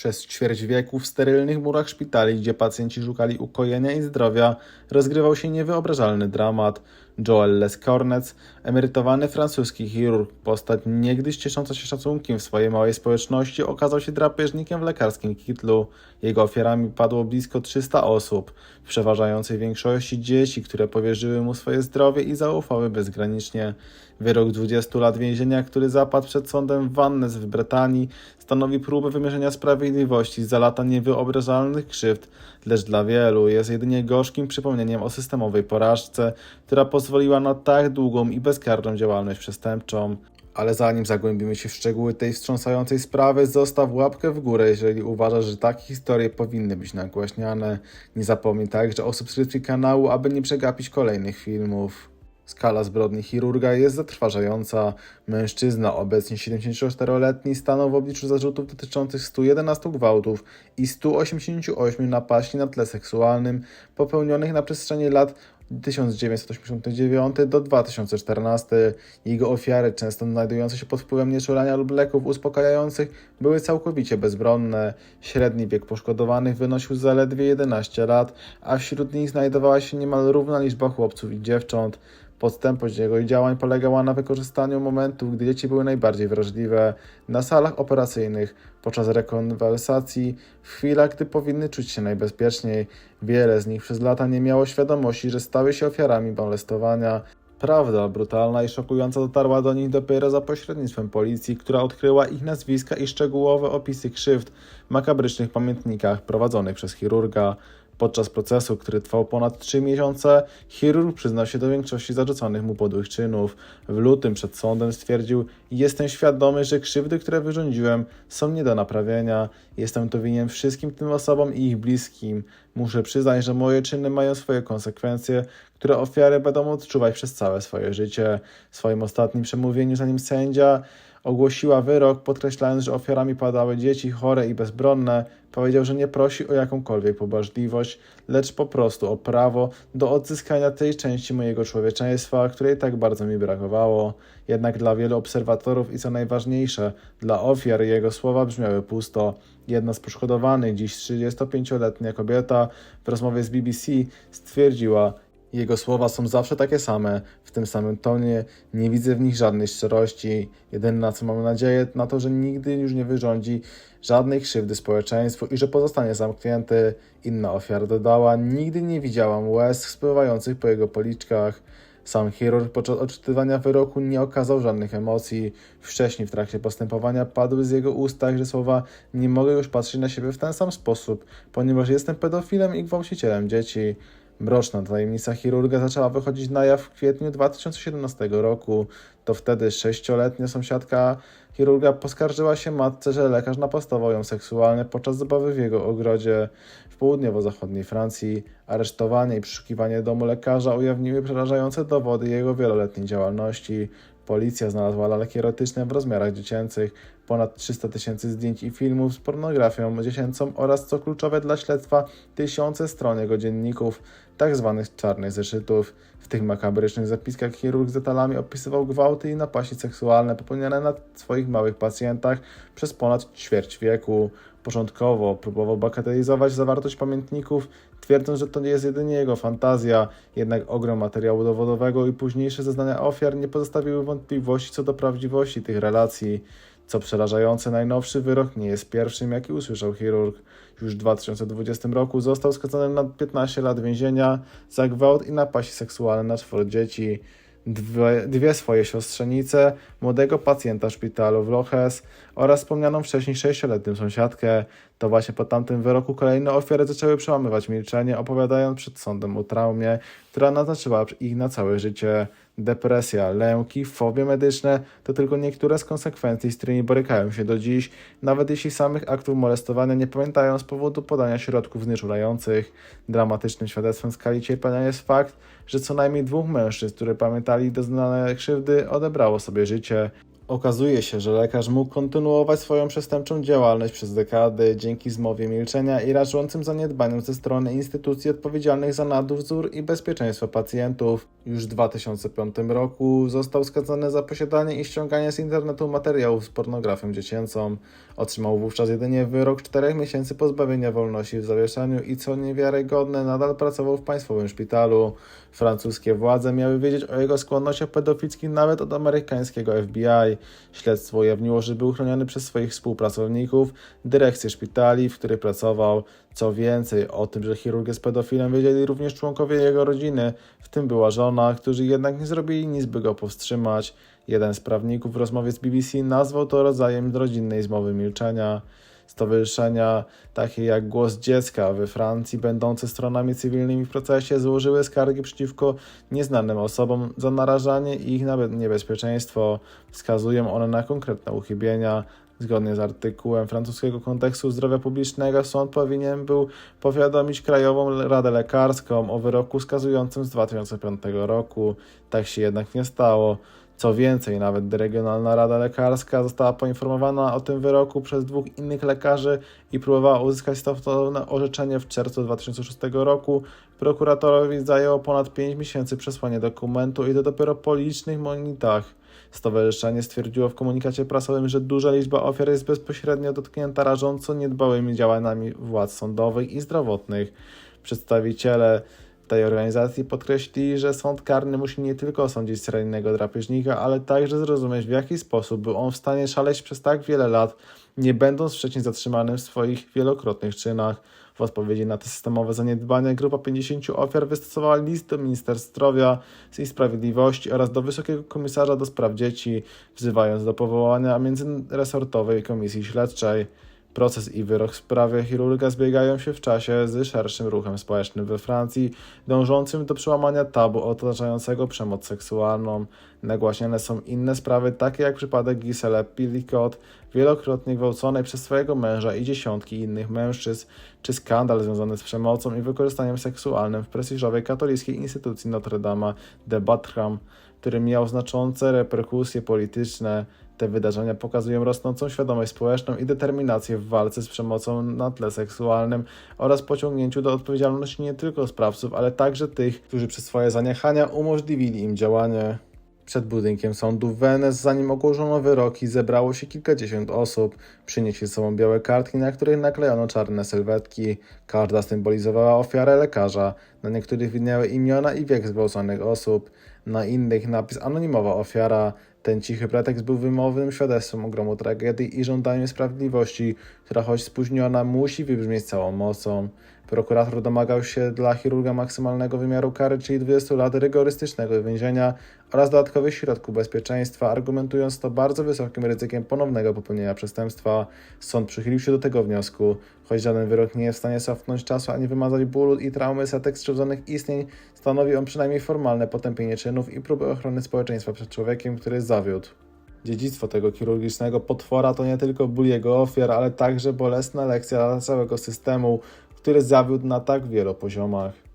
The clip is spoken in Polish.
Przez ćwierć wieku w sterylnych murach szpitali, gdzie pacjenci szukali ukojenia i zdrowia, rozgrywał się niewyobrażalny dramat. Joel Les Cornets, emerytowany francuski chirurg, postać niegdyś ciesząca się szacunkiem w swojej małej społeczności, okazał się drapieżnikiem w lekarskim kitlu. Jego ofiarami padło blisko 300 osób, w przeważającej większości dzieci, które powierzyły mu swoje zdrowie i zaufały bezgranicznie. Wyrok 20 lat więzienia, który zapadł przed sądem w Vannes w Brytanii, stanowi próbę wymierzenia sprawiedliwości za lata niewyobrażalnych krzywd, lecz dla wielu jest jedynie gorzkim przypomnieniem o systemowej porażce, która pozwoliła na tak długą i bezkarną działalność przestępczą. Ale zanim zagłębimy się w szczegóły tej wstrząsającej sprawy, zostaw łapkę w górę, jeżeli uważasz, że takie historie powinny być nagłaśniane. Nie zapomnij także o subskrypcji kanału, aby nie przegapić kolejnych filmów. Skala zbrodni chirurga jest zatrważająca. Mężczyzna, obecnie 74-letni, stanął w obliczu zarzutów dotyczących 111 gwałtów i 188 napaści na tle seksualnym popełnionych na przestrzeni lat 1989 do 2014. Jego ofiary, często znajdujące się pod wpływem nieczulania lub leków uspokajających, były całkowicie bezbronne. Średni wiek poszkodowanych wynosił zaledwie 11 lat, a wśród nich znajdowała się niemal równa liczba chłopców i dziewcząt. Podstępność jego działań polegała na wykorzystaniu momentów, gdy dzieci były najbardziej wrażliwe, na salach operacyjnych, podczas rekonwalsacji, w chwilach, gdy powinny czuć się najbezpieczniej. Wiele z nich przez lata nie miało świadomości, że stały się ofiarami molestowania. Prawda brutalna i szokująca dotarła do nich dopiero za pośrednictwem policji, która odkryła ich nazwiska i szczegółowe opisy krzywd w makabrycznych pamiętnikach prowadzonych przez chirurga. Podczas procesu, który trwał ponad 3 miesiące, chirurg przyznał się do większości zarzucanych mu podłych czynów. W lutym przed sądem stwierdził: Jestem świadomy, że krzywdy, które wyrządziłem, są nie do naprawienia. Jestem to winien wszystkim tym osobom i ich bliskim. Muszę przyznać, że moje czyny mają swoje konsekwencje, które ofiary będą odczuwać przez całe swoje życie. W swoim ostatnim przemówieniu, zanim sędzia ogłosiła wyrok, podkreślając, że ofiarami padały dzieci chore i bezbronne, powiedział, że nie prosi o jakąkolwiek pobłażliwość, lecz po prostu o prawo do odzyskania tej części mojego człowieczeństwa, której tak bardzo mi brakowało. Jednak dla wielu obserwatorów i co najważniejsze, dla ofiar jego słowa brzmiały pusto. Jedna z poszkodowanych, dziś 35-letnia kobieta, w rozmowie z BBC stwierdziła, jego słowa są zawsze takie same, w tym samym tonie, nie widzę w nich żadnej szczerości. Jedyne na co mam nadzieję, na to, że nigdy już nie wyrządzi żadnej krzywdy społeczeństwu i że pozostanie zamknięty. Inna ofiara dodała, nigdy nie widziałam łez spływających po jego policzkach. Sam chirurg podczas odczytywania wyroku nie okazał żadnych emocji. Wcześniej w trakcie postępowania padły z jego ust także słowa nie mogę już patrzeć na siebie w ten sam sposób, ponieważ jestem pedofilem i gwałcicielem dzieci. Mroczna tajemnica chirurga zaczęła wychodzić na jaw w kwietniu 2017 roku. To wtedy sześcioletnia sąsiadka chirurga poskarżyła się matce, że lekarz napastował ją seksualnie podczas zabawy w jego ogrodzie. W południowo-zachodniej Francji aresztowanie i przeszukiwanie domu lekarza ujawniły przerażające dowody jego wieloletniej działalności. Policja znalazła lalki erotyczne w rozmiarach dziecięcych, ponad 300 tysięcy zdjęć i filmów z pornografią dziecięcą oraz, co kluczowe dla śledztwa, tysiące stron jego dzienników, tak zwanych czarnych zeszytów. Tych makabrycznych zapiskach chirurg z detalami opisywał gwałty i napaści seksualne popełniane na swoich małych pacjentach przez ponad ćwierć wieku. Początkowo próbował bagatelizować zawartość pamiętników, twierdząc, że to nie jest jedynie jego fantazja, jednak ogrom materiału dowodowego i późniejsze zeznania ofiar nie pozostawiły wątpliwości co do prawdziwości tych relacji. Co przerażające, najnowszy wyrok nie jest pierwszym, jaki usłyszał chirurg. Już w 2020 roku został skazany na 15 lat więzienia za gwałt i napaści seksualne na czworo dzieci. Dwie, dwie swoje siostrzenice, młodego pacjenta szpitalu w Loches oraz wspomnianą wcześniej sześcioletnią sąsiadkę. To właśnie po tamtym wyroku kolejne ofiary zaczęły przełamywać milczenie, opowiadając przed sądem o traumie, która naznaczyła ich na całe życie. Depresja, lęki, fobie medyczne to tylko niektóre z konsekwencji, z którymi borykają się do dziś, nawet jeśli samych aktów molestowania nie pamiętają z powodu podania środków znieczulających. Dramatycznym świadectwem skali cierpienia jest fakt, że co najmniej dwóch mężczyzn, którzy pamiętali doznane krzywdy, odebrało sobie życie. Okazuje się, że lekarz mógł kontynuować swoją przestępczą działalność przez dekady dzięki zmowie milczenia i rażącym zaniedbaniom ze strony instytucji odpowiedzialnych za nadzór i bezpieczeństwo pacjentów. Już w 2005 roku został skazany za posiadanie i ściąganie z internetu materiałów z pornografią dziecięcą. Otrzymał wówczas jedynie wyrok 4 miesięcy pozbawienia wolności w zawieszeniu i co niewiarygodne, nadal pracował w państwowym szpitalu. Francuskie władze miały wiedzieć o jego skłonnościach pedofilskich nawet od amerykańskiego FBI. Śledztwo ujawniło, że był chroniony przez swoich współpracowników, dyrekcję szpitali, w której pracował. Co więcej, o tym, że chirurg jest pedofilem, wiedzieli również członkowie jego rodziny, w tym była żona, którzy jednak nie zrobili nic, by go powstrzymać. Jeden z prawników w rozmowie z BBC nazwał to rodzajem rodzinnej zmowy milczenia. Stowarzyszenia takie jak Głos Dziecka we Francji, będące stronami cywilnymi w procesie, złożyły skargi przeciwko nieznanym osobom za narażanie ich na niebezpieczeństwo. Wskazują one na konkretne uchybienia. Zgodnie z artykułem francuskiego kontekstu zdrowia publicznego, sąd powinien był powiadomić Krajową Radę Lekarską o wyroku skazującym z 2005 roku. Tak się jednak nie stało. Co więcej, nawet Regionalna Rada Lekarska została poinformowana o tym wyroku przez dwóch innych lekarzy i próbowała uzyskać stosowne orzeczenie w czerwcu 2006 roku. Prokuratorowi zajęło ponad 5 miesięcy przesłanie dokumentu i to dopiero po licznych monitach. Stowarzyszenie stwierdziło w komunikacie prasowym, że duża liczba ofiar jest bezpośrednio dotknięta rażąco niedbałymi działaniami władz sądowych i zdrowotnych. Przedstawiciele tej organizacji podkreślili, że sąd karny musi nie tylko osądzić seryjnego drapieżnika, ale także zrozumieć, w jaki sposób był on w stanie szaleć przez tak wiele lat, nie będąc wcześniej zatrzymanym w swoich wielokrotnych czynach. W odpowiedzi na te systemowe zaniedbania grupa 50 ofiar wystosowała list do Ministerstwa Zdrowia i Sprawiedliwości oraz do Wysokiego Komisarza do Spraw Dzieci, wzywając do powołania międzyresortowej komisji śledczej. Proces i wyrok w sprawie chirurga zbiegają się w czasie z szerszym ruchem społecznym we Francji, dążącym do przełamania tabu otaczającego przemoc seksualną. Nagłaśniane są inne sprawy, takie jak przypadek Gisele Pillicot, wielokrotnie gwałconej przez swojego męża i dziesiątki innych mężczyzn, czy skandal związany z przemocą i wykorzystaniem seksualnym w prestiżowej katolickiej instytucji Notre Dame de Batram, który miał znaczące reperkusje polityczne. Te wydarzenia pokazują rosnącą świadomość społeczną i determinację w walce z przemocą na tle seksualnym oraz pociągnięciu do odpowiedzialności nie tylko sprawców, ale także tych, którzy przez swoje zaniechania umożliwili im działanie. Przed budynkiem sądu w Wenes, zanim ogłoszono wyroki, zebrało się kilkadziesiąt osób. Przynieśli ze sobą białe kartki, na których naklejono czarne sylwetki. Każda symbolizowała ofiarę lekarza. Na niektórych widniały imiona i wiek zgwałconych osób. Na innych napis anonimowa ofiara. Ten cichy pretekst był wymownym świadectwem ogromu tragedii i żądaniem sprawiedliwości, która choć spóźniona musi wybrzmieć całą mocą. Prokurator domagał się dla chirurga maksymalnego wymiaru kary, czyli 20 lat rygorystycznego więzienia oraz dodatkowych środków bezpieczeństwa, argumentując to bardzo wysokim ryzykiem ponownego popełnienia przestępstwa. Sąd przychylił się do tego wniosku. Choć żaden wyrok nie jest w stanie cofnąć czasu ani wymazać bólu i traumy setek skrzywdzonych istnień, stanowi on przynajmniej formalne potępienie czynów i próbę ochrony społeczeństwa przed człowiekiem, który zawiódł. Dziedzictwo tego chirurgicznego potwora to nie tylko ból jego ofiar, ale także bolesna lekcja dla całego systemu, który zawiódł na tak wielu poziomach.